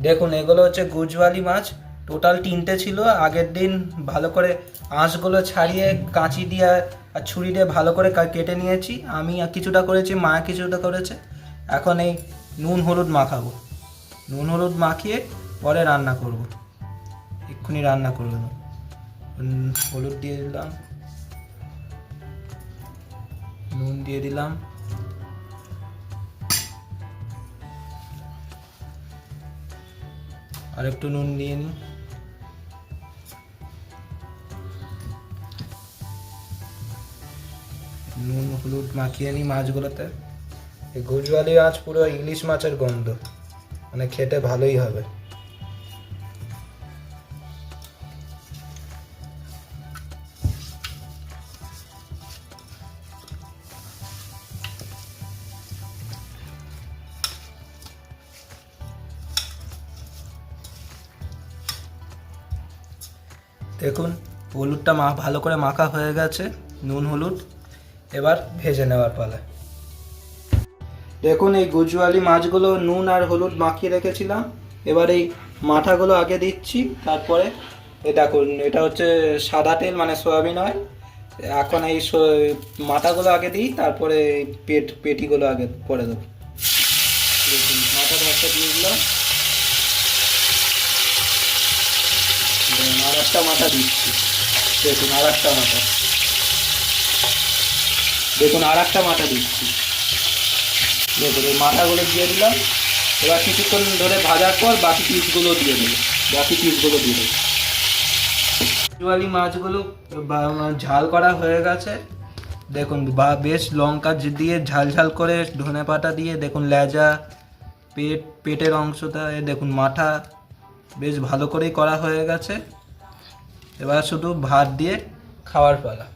দেখুন এগুলো হচ্ছে গুজওয়ালি মাছ। টোটাল তিনটে ছিল। আগের দিন ভালো করে আঁশগুলো ছাড়িয়ে কাঁচি দিয়ে আর ছুরি দিয়ে ভালো করে কেটে নিয়েছি। আমি কিছুটা করেছি মা কিছুটা করেছে। এখন এই নুন হলুদ মাখাবো। নুন হলুদ মাখিয়ে পরে রান্না করব। এক্ষুনি রান্না করে দেবো উম, হলুদ দিয়ে দিলাম। নুন দিয়ে দিলাম। আর একটু নুন দিয়ে নিই নুন, হলুদ মাখিয়ে নিই মাছগুলোতে। এই গুজবালি মাছ পুরো ইলিশ মাছের গন্ধ। মানে খেতে ভালোই হবে। দেখুন, হলুদটা মা, ভালো করে মাখা হয়ে গেছে, নুন, হলুদ, এবার ভেজে নেওয়ার পালা। দেখুন, এই গুজওয়ালি মাছগুলো নুন আর হলুদ মাখিয়ে রেখেছিলাম। এবার এই মাথাগুলো আগে দিচ্ছি, তারপরে এ দেখুন, এটা হচ্ছে সাদা তেল মানে সয়াবিন অয়েল। এখন এই মাথাগুলো আগে দিই, তারপরে পেট, পেটিগুলো আগে পরে দেবো। মাথাটা একটা দিয়ে দিলাম দেখুন, আর একটা মাথা দিচ্ছি। দেখুন আর একটা মাথা। দেখুন আর একটা মাথা দিচ্ছি। দেখুন, এই মাথাগুলো দিয়ে দিলাম। এবার কিছুক্ষণ ধরে ভাজার পর বাকি পিসগুলো দিয়ে দেবো। বাকি পিসগুলো দিয়ে দেবো। মাছগুলো ঝাল করা হয়ে গেছে। দেখুন, বা, বেশ লঙ্কা দিয়ে ঝাল ঝাল করে ধনে পাতা দিয়ে, দেখুন, লেজা, পেট, পেটের অংশটা দেখুন, মাথা বেশ ভালো করেই করা হয়ে গেছে। এবার শুধু ভাত দিয়ে খাওয়ার পালা।